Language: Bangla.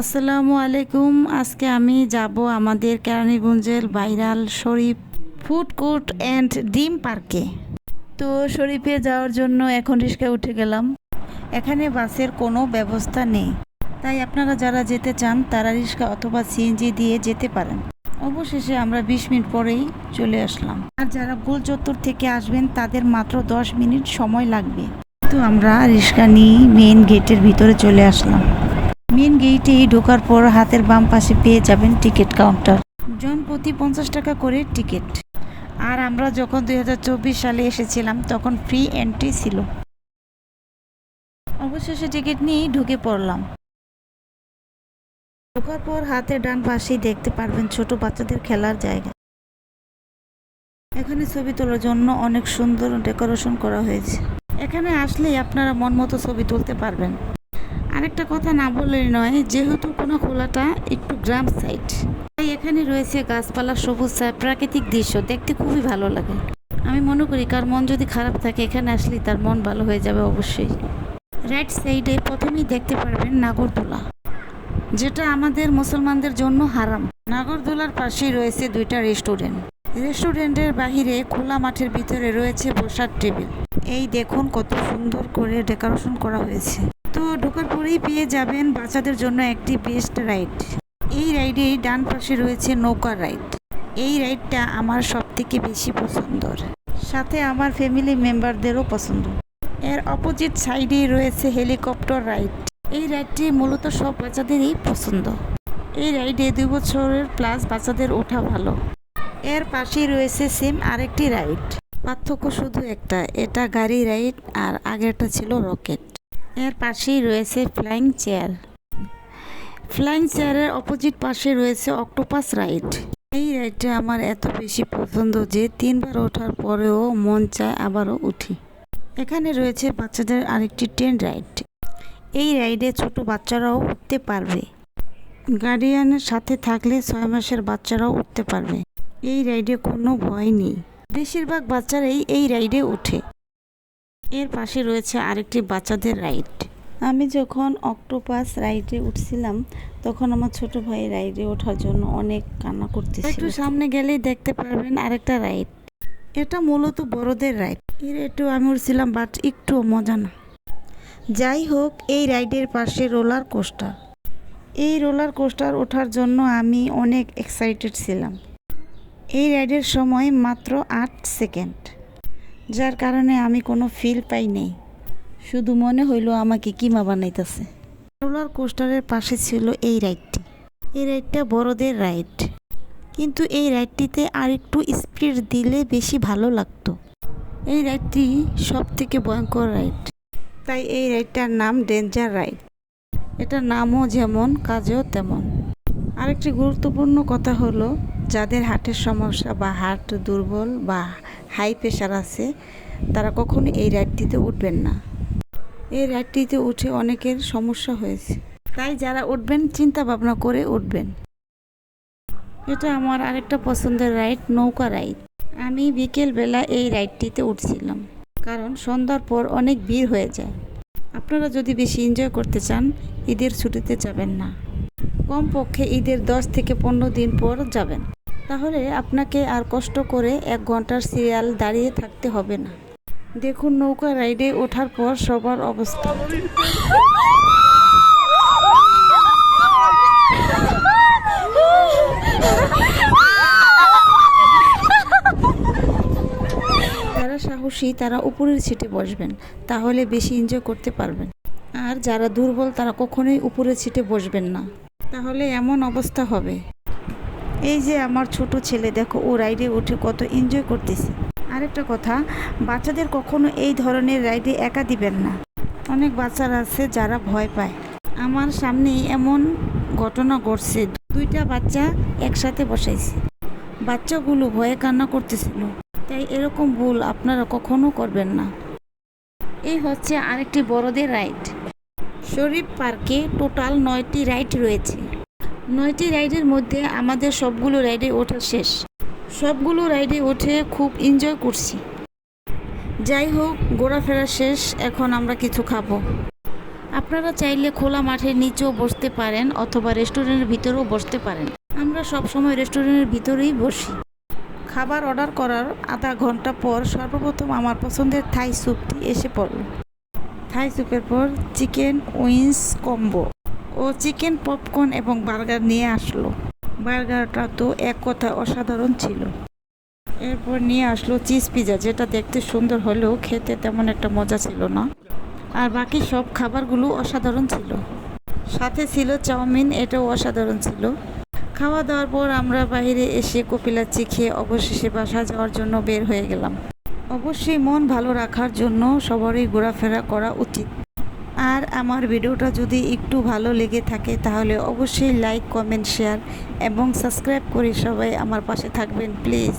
আসসালামু আলাইকুম। আজকে আমি যাব আমাদের কেরানীগঞ্জের viral Sharif food court and ডিম পার্কে। তো শরীফে যাওয়ার জন্য এখন রিক্সায় উঠে গেলাম। এখানে বাসের কোনো ব্যবস্থা নেই। তাই আপনারা যারা যেতে চান, তারা রিক্সা অথবা সিএনজি দিয়ে যেতে পারেন। অবশেষে আমরা বিশ মিনিট পরেই চলে আসলাম। আর যারা গোল চত্বর থেকে আসবেন, তাদের মাত্র দশ মিনিট সময় লাগবে। তো আমরা রিক্সা নিয়ে মেইন গেটের ভিতরে চলে আসলাম। মেন গেটেই ঢোকার পর হাতের বাম পাশে পেয়ে যাবেন টিকিট কাউন্টার। জন প্রতি পঞ্চাশ টাকা করে টিকিট। আর আমরা যখন দুই হাজার চব্বিশ সালে এসেছিলাম, তখন ফ্রি এন্ট্রি ছিল। অবশেষে টিকিট নিয়েই ঢুকে পড়লাম। ঢোকার পর হাতের ডান পাশেই দেখতে পারবেন ছোট বাচ্চাদের খেলার জায়গা। এখানে ছবি তোলার জন্য অনেক সুন্দর ডেকোরেশন করা হয়েছে। এখানে আসলেই আপনারা মন মতো ছবি তুলতে পারবেন। আরেকটা কথা না বললেই নয়, যেহেতু কোনো খোলাটা একটু গ্রাম সাইড তাই এখানে রয়েছে গাছপালা, সবুজ ছায়া প্রাকৃতিক দৃশ্য, দেখতে খুবই ভালো লাগে। আমি মনে করি কার মন যদি খারাপ থাকে, এখানে আসলেই তার মন ভালো হয়ে যাবে অবশ্যই। রাইট সাইডে প্রথমেই দেখতে পারবেন নাগরদোলা, যেটা আমাদের মুসলমানদের জন্য হারাম। নাগরদোলার পাশেই রয়েছে দুইটা রেস্টুরেন্ট রেস্টুরেন্টের বাহিরে খোলা মাঠের ভিতরে রয়েছে বসার টেবিল। এই দেখুন কত সুন্দর করে ডেকোরেশন করা হয়েছে। তো ঢোকার পরেই পেয়ে যাবেন বাচ্চাদের জন্য একটি বেস্ট রাইড এই রাইডে ডান পাশে রয়েছে নৌকা রাইড এই রাইডটা আমার সব থেকে বেশি পছন্দর। সাথে আমার ফ্যামিলি মেম্বারদেরও পছন্দ। এর অপোজিট সাইডে রয়েছে হেলিকপ্টার রাইড এই রাইডটি মূলত সব বাচ্চাদেরই পছন্দ। এই রাইডে দুই বছরের প্লাস বাচ্চাদের ওঠা ভালো। এর পাশেই রয়েছে সেম আরেকটি রাইড পার্থক্য শুধু একটা, এটা গাড়ি রাইড আর আগেরটা ছিল রকেট এর পাশেই রয়েছে ফ্লাইং চেয়ার। ফ্লাইং চেয়ারের অপোজিট পাশে রয়েছে অক্টোপাস রাইড। এই রাইডটা আমার এত বেশি পছন্দ যে তিনবার ওঠার পরেও মন চায় আবারও উঠি। এখানে রয়েছে বাচ্চাদের আরেকটি ট্রেন রাইড। এই রাইডে ছোট বাচ্চারাও উঠতে পারবে। গার্ডিয়ানের সাথে থাকলে ছয় মাসের বাচ্চারাও উঠতে পারবে। এই রাইডে কোনো ভয় নেই। বেশিরভাগ বাচ্চারাই এই রাইডে ওঠে। এর পাশে রয়েছে আরেকটি বাচ্চাদের রাইড। আমি যখন অক্টোপাস রাইডে উঠছিলাম তখন আমার ছোট ভাই রাইডে ওঠার জন্য অনেক কান্না করতেছিল। একটু সামনে গেলেই দেখতে পারবেন আরেকটা রাইড। এটা মূলত বড়দের রাইড। এর একটু আমি উঠছিলাম বাট একটু মজা না। যাই হোক এই রাইডের পাশে রোলার কোস্টার। এই রোলার কোস্টার ওঠার জন্য আমি অনেক এক্সাইটেড ছিলাম। এই রাইডের সময় মাত্র আট সেকেন্ড। যার কারণে আমি কোনো ফিল পাই নাই। শুধু মনে হইল আমাকে কিমা বানাইতেছে। রোলার কোস্টারের পাশে ছিল এই রাইডটি। এই রাইডটা বড়দের রাইড। কিন্তু এই রাইডটিতে আর একটু স্পিড দিলে বেশি ভালো লাগতো। এই রাইডটি সব থেকে ভয়ঙ্কর রাইড। তাই এই রাইডটার নাম ডেঞ্জার রাইড। এটার নামও যেমন, কাজেও তেমন। আরেকটি গুরুত্বপূর্ণ কথা হলো, যাদের হার্টের সমস্যা বা হার্ট দুর্বল বা হাই প্রেশার আছে, তারা কখনো এই রাইডটিতে উঠবেন না। এই রাইডটিতে উঠে অনেকের সমস্যা হয়েছে। তাই যারা উঠবেন চিন্তা ভাবনা করে উঠবেন। এটা আমার আরেকটা পছন্দের রাইড, নৌকা রাইড। আমি বিকেলবেলা এই রাইডটিতে উঠছিলাম, কারণ সন্ধ্যার পর অনেক ভিড় হয়ে যায়। আপনারা যদি বেশি এনজয় করতে চান, ঈদের ছুটিতে যাবেন না। কমপক্ষে ঈদের দশ থেকে পনেরো দিন পর যাবেন। তাহলে আপনাকে আর কষ্ট করে এক ঘণ্টার সিরিয়াল দাঁড়িয়ে থাকতে হবে না। দেখুন নৌকা রাইডে ওঠার পর সবার অবস্থা। যারা সাহসী, তারা উপরের সিটে বসবেন। তাহলে বেশি এনজয় করতে পারবেন। আর যারা দুর্বল, তারা কখনোই উপরের সিটে বসবেন না। তাহলে এমন অবস্থা হবে। এই যে আমার ছোট ছেলে, দেখো, ও রাইডে উঠে কত এনজয় করতেছে। আরেকটা কথা, বাচ্চাদের কখনো এই ধরনের রাইডে একা দিবেন না। অনেক বাচ্চারা আছে যারা ভয় পায়। আমার সামনেই এমন ঘটনা ঘটছে, দুইটা বাচ্চা একসাথে বসাইছে। বাচ্চাগুলো ভয়ে কান্না করতেছিল। তাই এরকম ভুল আপনারা কখনো করবেন না। এই হচ্ছে আরেকটি বড়দের রাইড। শরীফ পার্কে টোটাল নয়টি রাইড রয়েছে। নয়টি রাইডের মধ্যে আমাদের সবগুলো রাইডে ওঠা শেষ। সবগুলো রাইডে উঠে খুব এনজয় করছি। যাই হোক, ঘোরাফেরা শেষ, এখন আমরা কিছু খাব। আপনারা চাইলে খোলা মাঠের নিচেও বসতে পারেন অথবা রেস্টুরেন্টের ভিতরেও বসতে পারেন। আমরা সবসময় রেস্টুরেন্টের ভিতরেই বসি। খাবার অর্ডার করার আধা ঘণ্টা পর সর্বপ্রথম আমার পছন্দের থাই স্যুপটি এসে পড়ল। থাই স্যুপের পর চিকেন উইংস কম্বো ও চিকেন পপকর্ন এবং বার্গার নিয়ে আসলো। বার্গারটা তো এক কথা অসাধারণ ছিল। এরপর নিয়ে আসলো চিজ পিজা যেটা দেখতে সুন্দর হলেও খেতে তেমন একটা মজা ছিল না। আর বাকি সব খাবারগুলো অসাধারণ ছিল। সাথে ছিল চাউমিন, এটাও অসাধারণ ছিল। খাওয়া দাওয়ার পর আমরা বাইরে এসে কপিলাচি খেয়ে অবশেষে বাসা যাওয়ার জন্য বের হয়ে গেলাম। অবশ্যই মন ভালো রাখার জন্য সবারই ঘোরাফেরা করা উচিত। আর আমার ভিডিওটা যদি একটু ভালো লেগে থাকে, তাহলে অবশ্যই লাইক কমেন্ট শেয়ার এবং সাবস্ক্রাইব করে সবাই আমার পাশে থাকবেন প্লিজ